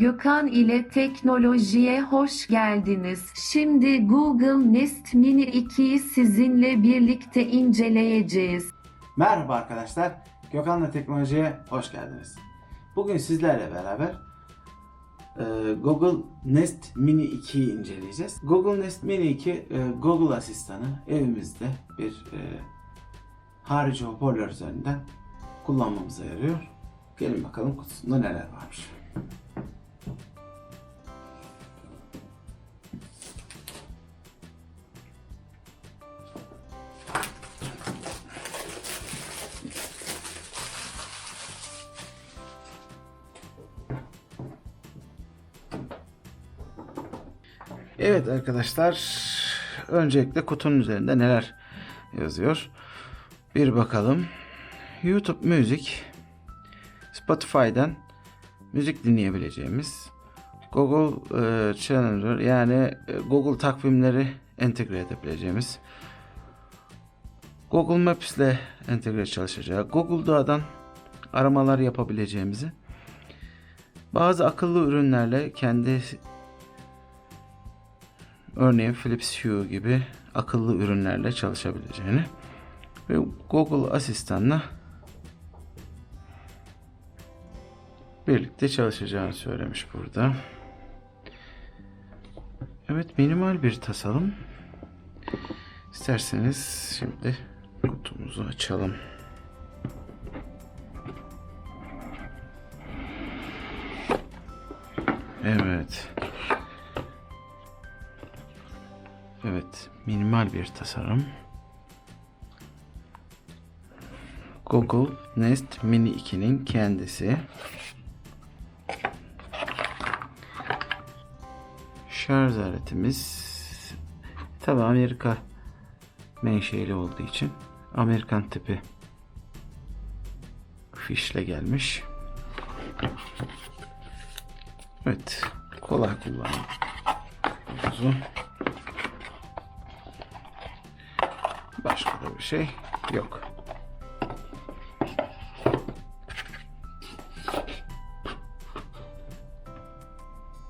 Gökhan ile teknolojiye hoş geldiniz. Şimdi Google Nest Mini 2'yi sizinle birlikte inceleyeceğiz. Merhaba arkadaşlar, Gökhan'la Teknoloji'ye hoş geldiniz. Bugün sizlerle beraber e, Google Nest Mini 2'yi inceleyeceğiz. Google Nest Mini 2, e, Google asistanı evimizde bir e, harici hoparlör üzerinden kullanmamıza yarıyor. Gelin bakalım kutusunda neler varmış. Evet arkadaşlar, öncelikle kutunun üzerinde neler yazıyor? Bir bakalım. YouTube müzik, Spotify'dan müzik dinleyebileceğimiz, Google e, Calendar yani e, Google takvimleri entegre edebileceğimiz, Google Maps ile entegre çalışacağı, Google Doğa'dan aramalar yapabileceğimizi, bazı akıllı ürünlerle kendi örneğin Philips Hue gibi akıllı ürünlerle çalışabileceğini ve Google Asistan'la birlikte çalışacağını söylemiş burada. Evet minimal bir tasarım. İsterseniz şimdi kutumuzu açalım. Evet. Evet, minimal bir tasarım. Google Nest Mini 2'nin kendisi. Şarj aletimiz tabi Amerika menşeli olduğu için Amerikan tipi fişle gelmiş. Evet, kolay kullanım. Uzun. Başka da bir şey yok.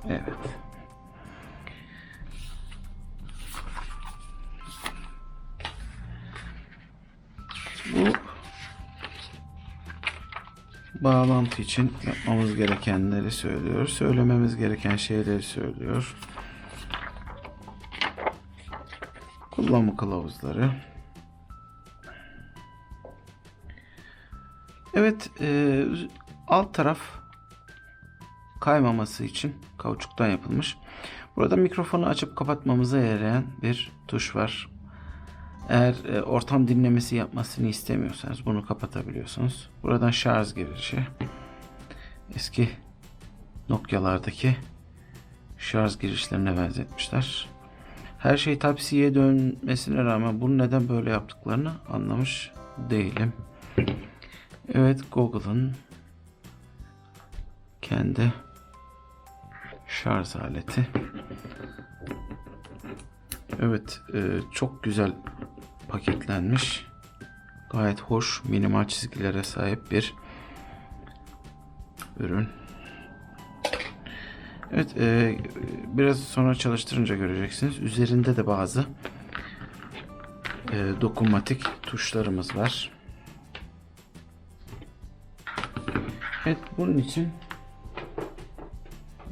Evet. Bu bağlantı için yapmamız gerekenleri söylüyor. Söylememiz gereken şeyleri söylüyor. Kullanma kılavuzları. Evet, e, alt taraf kaymaması için kauçuktan yapılmış. Burada mikrofonu açıp kapatmamıza yarayan bir tuş var. Eğer e, ortam dinlemesi yapmasını istemiyorsanız bunu kapatabiliyorsunuz. Buradan şarj girişi. Eski Nokia'lardaki şarj girişlerine benzetmişler. Her şey Type-C'ye dönmesine rağmen bunu neden böyle yaptıklarını anlamış değilim. Evet Google'ın kendi şarj aleti. Evet e, çok güzel paketlenmiş. Gayet hoş minimal çizgilere sahip bir ürün. Evet, e, biraz sonra çalıştırınca göreceksiniz. Üzerinde de bazı e, dokunmatik tuşlarımız var. Evet, bunun için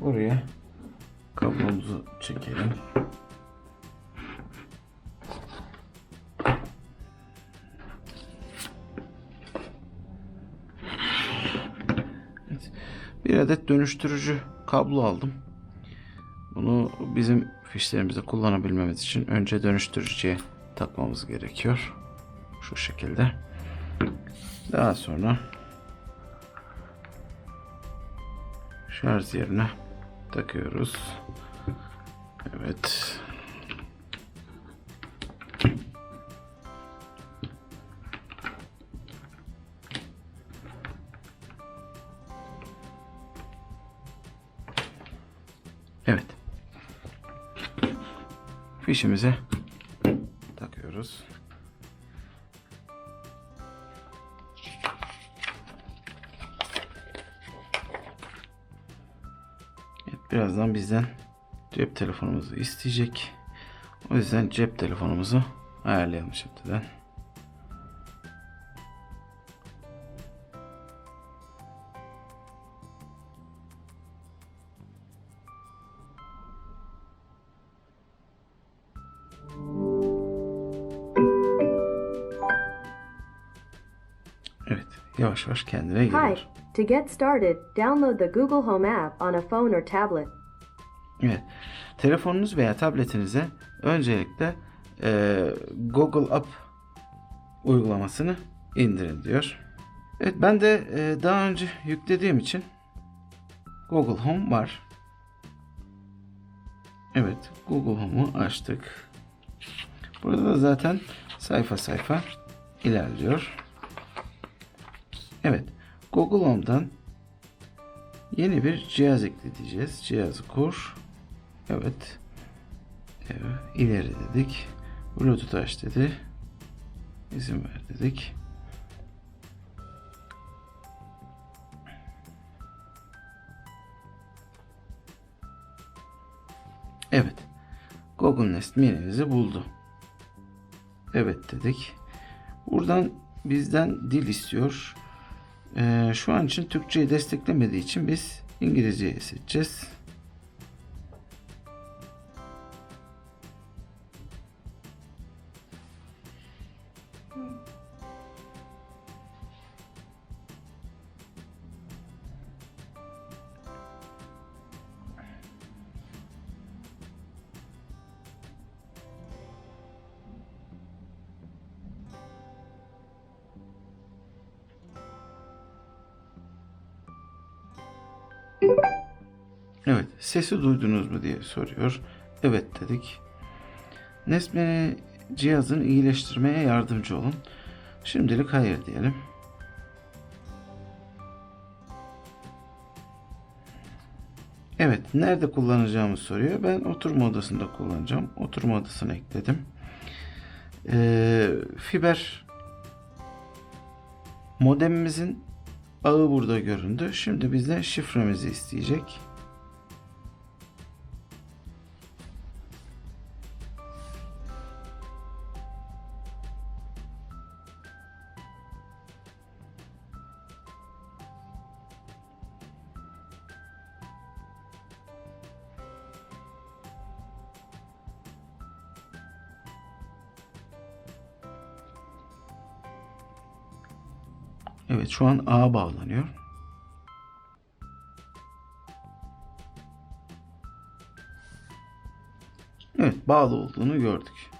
buraya kablomuzu çekelim. Evet, bir adet dönüştürücü kablo aldım. Bunu bizim fişlerimizde kullanabilmemiz için önce dönüştürücüye takmamız gerekiyor. Şu şekilde. Daha sonra şarj yerine takıyoruz. Evet. Evet. Fişimize takıyoruz. Birazdan bizden cep telefonumuzu isteyecek. O yüzden cep telefonumuzu ayarlayalım şimdiden. Evet, yavaş yavaş kendine geliyor. To get started, download the Google Home app on a phone or tablet. Evet. Telefonunuz veya tabletinize öncelikle e, Google App uygulamasını indirin diyor. Evet ben de e, daha önce yüklediğim için Google Home var. Evet Google Home'u açtık. Burada da zaten sayfa sayfa ilerliyor. Evet Google Home'dan yeni bir cihaz ekleyeceğiz. Cihazı kur. Evet. Evet. ileri dedik. Bluetooth aç dedi. İzin ver dedik. Evet. Google Nest Mini'mizi buldu. Evet dedik. Buradan bizden dil istiyor. Ee, şu an için Türkçeyi desteklemediği için biz İngilizceyi seçeceğiz. Evet, sesi duydunuz mu diye soruyor. Evet dedik. Nesme cihazını iyileştirmeye yardımcı olun. Şimdilik hayır diyelim. Evet, nerede kullanacağımı soruyor. Ben oturma odasında kullanacağım. Oturma odasına ekledim. Ee, fiber modemimizin ağı burada göründü. Şimdi bizden şifremizi isteyecek. Evet şu an ağa bağlanıyor. Evet bağlı olduğunu gördük.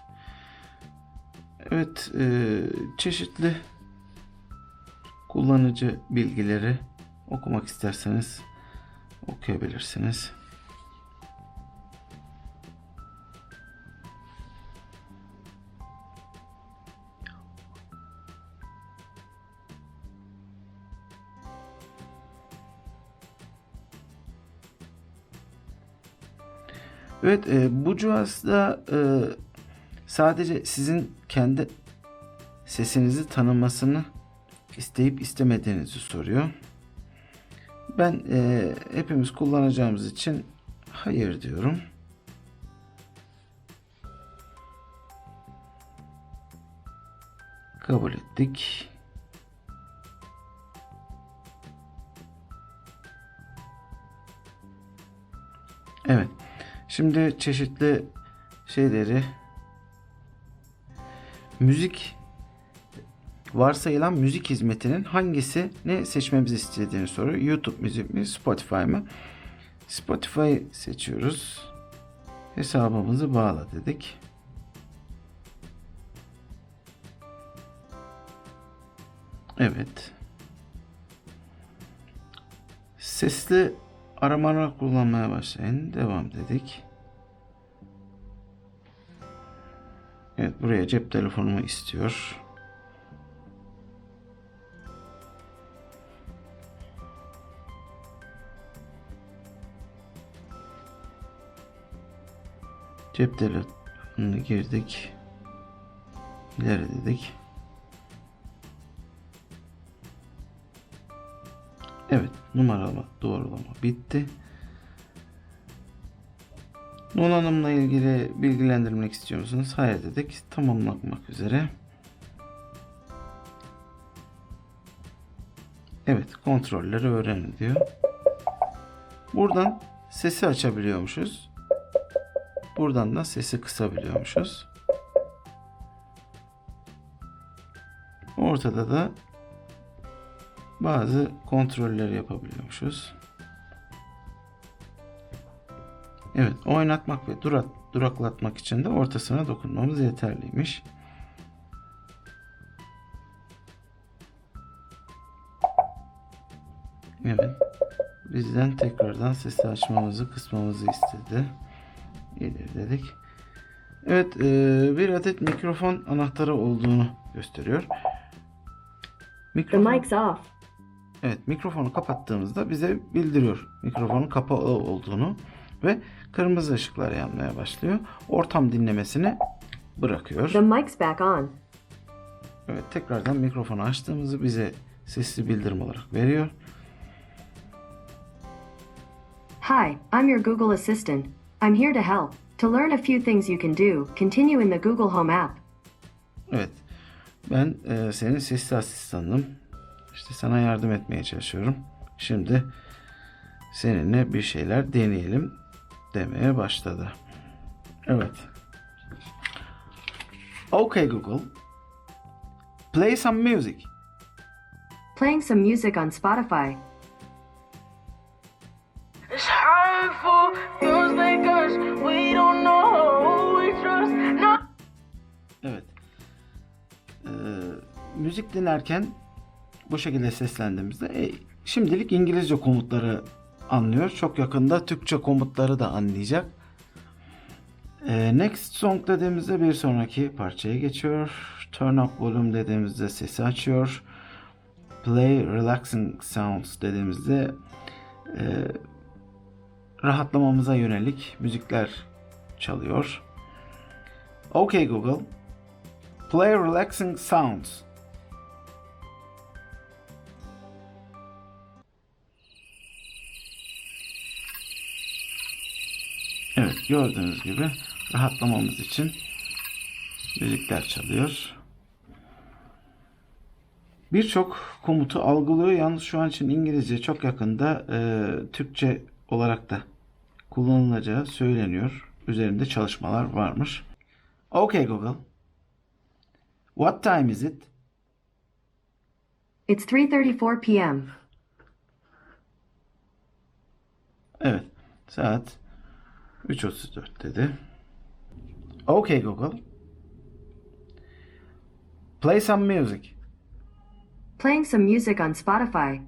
Evet e, çeşitli kullanıcı bilgileri okumak isterseniz okuyabilirsiniz. Evet, e, bu cihazda e, sadece sizin kendi sesinizi tanımasını isteyip istemediğinizi soruyor. Ben e, hepimiz kullanacağımız için hayır diyorum. Kabul ettik. Evet. Şimdi çeşitli şeyleri müzik varsayılan müzik hizmetinin hangisini seçmemizi istediğini soruyor. YouTube müzik mi, Spotify mı? Spotify seçiyoruz. Hesabımızı bağla dedik. Evet. Sesli aramalar kullanmaya başlayın. Devam dedik. Evet buraya cep telefonumu istiyor. Cep telefonuna girdik. İleri dedik. Evet numaralama doğrulama bitti. Donanımla ilgili bilgilendirmek istiyor musunuz? Hayır dedik. Tamamlamak üzere. Evet, kontrolleri öğrenin diyor. Buradan sesi açabiliyormuşuz. Buradan da sesi kısabiliyormuşuz. Ortada da bazı kontroller yapabiliyormuşuz. Evet, oynatmak ve durak, duraklatmak için de ortasına dokunmamız yeterliymiş. Evet. Bizden tekrardan sesi açmamızı, kısmamızı istedi. İleri dedik. Evet, e, bir adet mikrofon anahtarı olduğunu gösteriyor. The Mikrofon, mic's off. evet, mikrofonu kapattığımızda bize bildiriyor mikrofonun kapalı olduğunu ve kırmızı ışıklar yanmaya başlıyor. Ortam dinlemesini bırakıyor. The mic's back on. Evet, tekrardan mikrofonu açtığımızı bize sesli bildirim olarak veriyor. Hi, I'm your Google Assistant. I'm here to help. To learn a few things you can do, continue in the Google Home app. Evet. Ben e, senin sesli asistanım. İşte sana yardım etmeye çalışıyorum. Şimdi seninle bir şeyler deneyelim demeye başladı. Evet. Okay Google. Play some music. Playing some music on Spotify. It's hurtful, feels like us. We don't know who we trust. No. Evet. Ee, müzik dinlerken bu şekilde seslendiğimizde e, şimdilik İngilizce komutları anlıyor. Çok yakında Türkçe komutları da anlayacak. Ee, next song dediğimizde bir sonraki parçaya geçiyor. Turn up volume dediğimizde sesi açıyor. Play relaxing sounds dediğimizde e, rahatlamamıza yönelik müzikler çalıyor. Okay Google. Play relaxing sounds. Gördüğünüz gibi rahatlamamız için müzikler çalıyor. Birçok komutu algılıyor. Yalnız şu an için İngilizce çok yakında e, Türkçe olarak da kullanılacağı söyleniyor. Üzerinde çalışmalar varmış. Okay Google. What time is it? It's 3:34 p.m. Evet. Saat 3.34 dedi. Okay Google. Play some music. Playing some music on Spotify.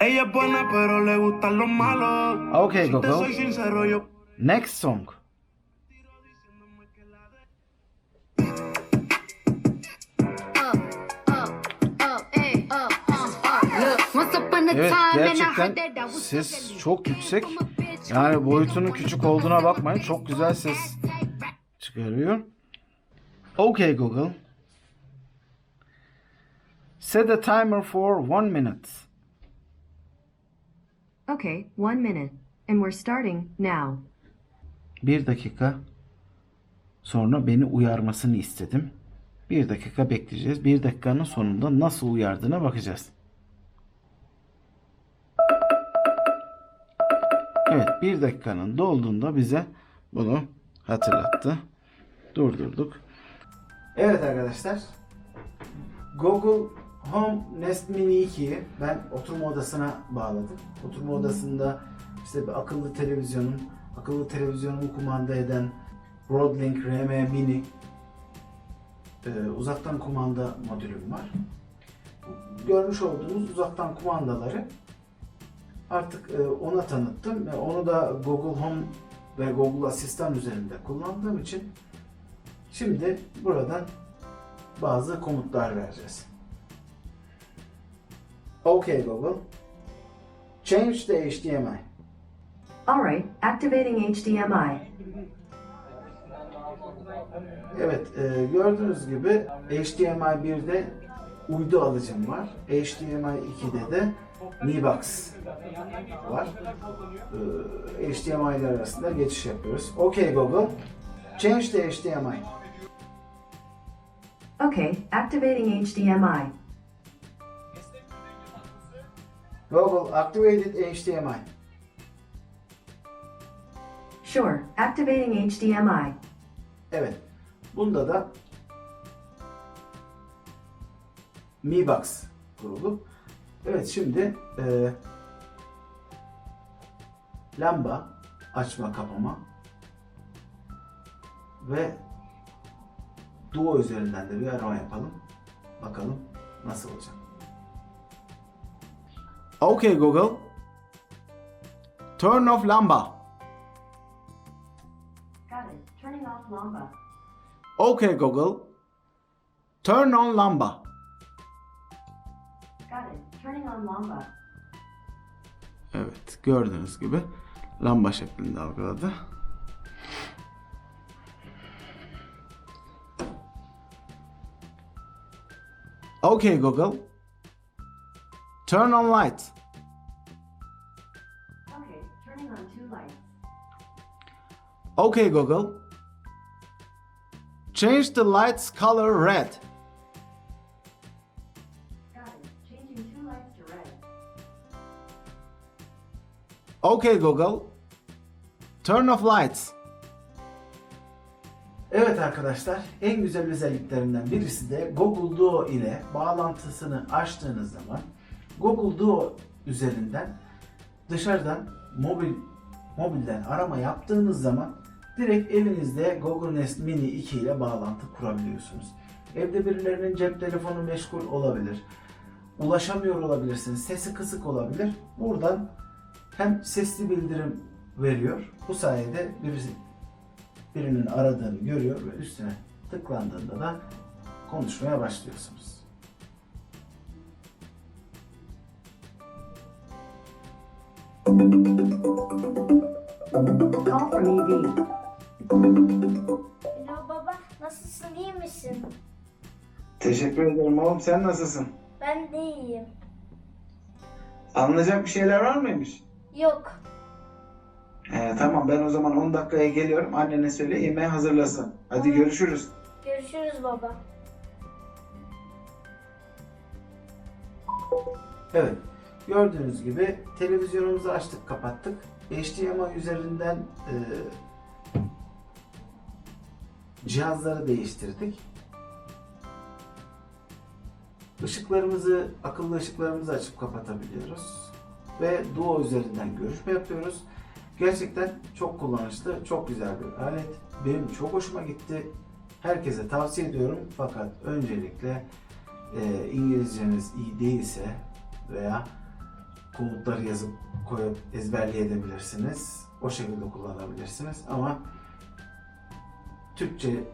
Ella es buena, pero le gustan los malos. Ok, Si te Coco. soy sincero, yo. Next song. Evet gerçekten ses çok yüksek. Yani boyutunun küçük olduğuna bakmayın. Çok güzel ses çıkarıyor. Okay Google. Set a timer for one minute. Okay, one minute. And we're starting now. Bir dakika sonra beni uyarmasını istedim. Bir dakika bekleyeceğiz. Bir dakikanın sonunda nasıl uyardığına bakacağız. Evet bir dakikanın dolduğunda bize bunu hatırlattı. Durdurduk. Evet arkadaşlar. Google Home Nest Mini 2'yi ben oturma odasına bağladım. Oturma odasında işte bir akıllı televizyonun, akıllı televizyonumu kumanda eden Broadlink RM Mini e, uzaktan kumanda modülüm var. Görmüş olduğunuz uzaktan kumandaları artık e, ona tanıttım ve onu da Google Home ve Google Asistan üzerinde kullandığım için şimdi buradan bazı komutlar vereceğiz. Okay Google. Change the HDMI. All right, activating HDMI. Evet, e, gördüğünüz gibi HDMI 1'de uydu alıcım var. HDMI 2'de de Mi Box var. Ee, HDMI'ler arasında geçiş yapıyoruz. Okay Google, change the HDMI. Okay, activating HDMI. Google activated HDMI. Sure, activating HDMI. Evet. Bunda da Mi Box kurulu. Evet şimdi e, lamba açma kapama ve Duo üzerinden de bir arama yapalım. Bakalım nasıl olacak. Okay Google. Turn off lamba. Got it. Turning off Lamba. Okay Google. Turn on lamba. Evet gördüğünüz gibi lamba şeklinde algıladı. Okay Google. Turn on light. Okay, turning on two lights. Okay Google. Change the light's color red. Okay Google. Turn off lights. Evet arkadaşlar, en güzel özelliklerinden birisi de Google Duo ile bağlantısını açtığınız zaman Google Duo üzerinden dışarıdan mobil mobilden arama yaptığınız zaman direkt evinizde Google Nest Mini 2 ile bağlantı kurabiliyorsunuz. Evde birilerinin cep telefonu meşgul olabilir. Ulaşamıyor olabilirsiniz. Sesi kısık olabilir. Buradan hem sesli bildirim veriyor. Bu sayede birisi birinin aradığını görüyor ve üstüne tıklandığında da konuşmaya başlıyorsunuz. Call from EV. Alo baba nasılsın iyi misin? Teşekkür ederim oğlum. Sen nasılsın? Ben de iyiyim. Anlayacak bir şeyler var mıymış? Yok Ee, tamam ben o zaman 10 dakikaya geliyorum. Annene söyle yemeği hazırlasın. Hadi Tamam. görüşürüz. görüşürüz baba. Evet. Gördüğünüz gibi televizyonumuzu açtık kapattık. HDMI üzerinden e, cihazları değiştirdik. Işıklarımızı, akıllı ışıklarımızı açıp kapatabiliyoruz. Ve Duo üzerinden görüşme yapıyoruz. Gerçekten çok kullanışlı, çok güzel bir alet. Benim çok hoşuma gitti. Herkese tavsiye ediyorum. Fakat öncelikle e, İngilizceniz iyi değilse veya komutları yazıp koyup ezberleyebilirsiniz. O şekilde kullanabilirsiniz ama Türkçe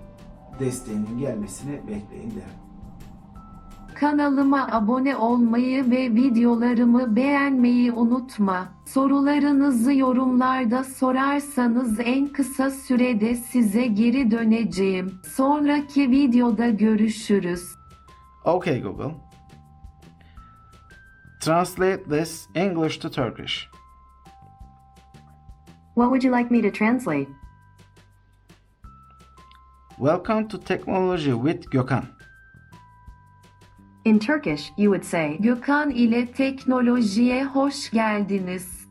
desteğinin gelmesini bekleyin derim. Kanalıma abone olmayı ve videolarımı beğenmeyi unutma. Sorularınızı yorumlarda sorarsanız en kısa sürede size geri döneceğim. Sonraki videoda görüşürüz. Okay Google. Translate this English to Turkish. What would you like me to translate? Welcome to Technology with Gökhan. In Turkish, you would say, Gökhan ile teknolojiye hoş geldiniz.